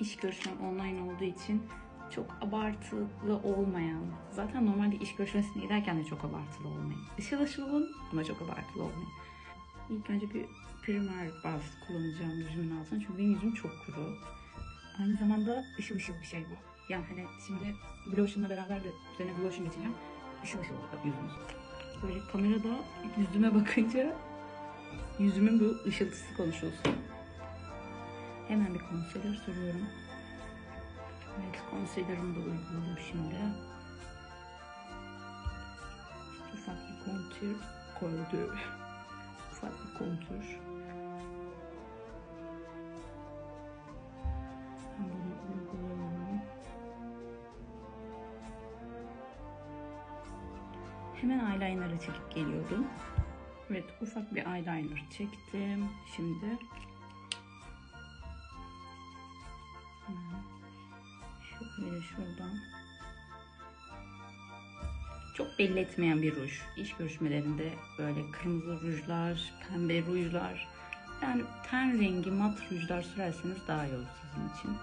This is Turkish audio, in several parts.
iş görüşmem online olduğu için çok abartılı olmayan, zaten normalde iş görüşmesine giderken de çok abartılı olmayın. Işıl ışıl olun ama çok abartılı olmayın. İlk önce bir primer baz kullanacağım yüzümün altına çünkü benim yüzüm çok kuru. Aynı zamanda ışıl ışıl bir şey bu. Yani hani şimdi blush'ımla beraber de üzerine blush'ım geçeceğim. Işıl ışıl oldu yüzümüz. Böyle kamerada yüzüme bakınca yüzümün bu ışıltısı konuşulsun. Hemen bir concealer sürüyorum. Evet, concealer'ımı da uyguladım şimdi. Ufak bir kontür koydu. Ufak bir kontür. Hemen eyeliner'ı çekip geliyorum. Evet, ufak bir eyeliner çektim. Şimdi Şöyle şuradan. Çok belli etmeyen bir ruj. İş görüşmelerinde böyle kırmızı rujlar, pembe rujlar. Yani ten rengi mat rujlar sürerseniz daha iyi olur sizin için.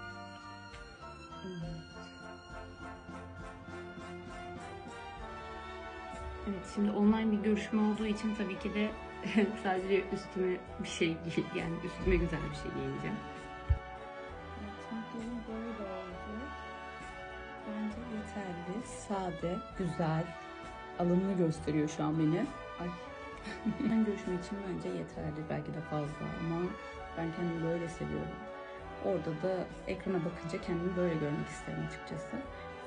Evet şimdi online bir görüşme olduğu için tabii ki de sadece üstüme bir şey giy yani üstüme güzel bir şey giyeceğim. Sade, güzel. Alımını gösteriyor şu an beni. Ay. ben görüşme için bence yeterli. Belki de fazla ama ben kendimi böyle seviyorum. Orada da ekrana bakınca kendimi böyle görmek isterim açıkçası.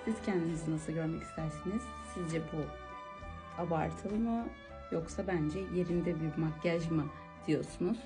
Siz kendinizi nasıl görmek istersiniz? Sizce bu abartılı mı yoksa bence yerinde bir makyaj mı diyorsunuz?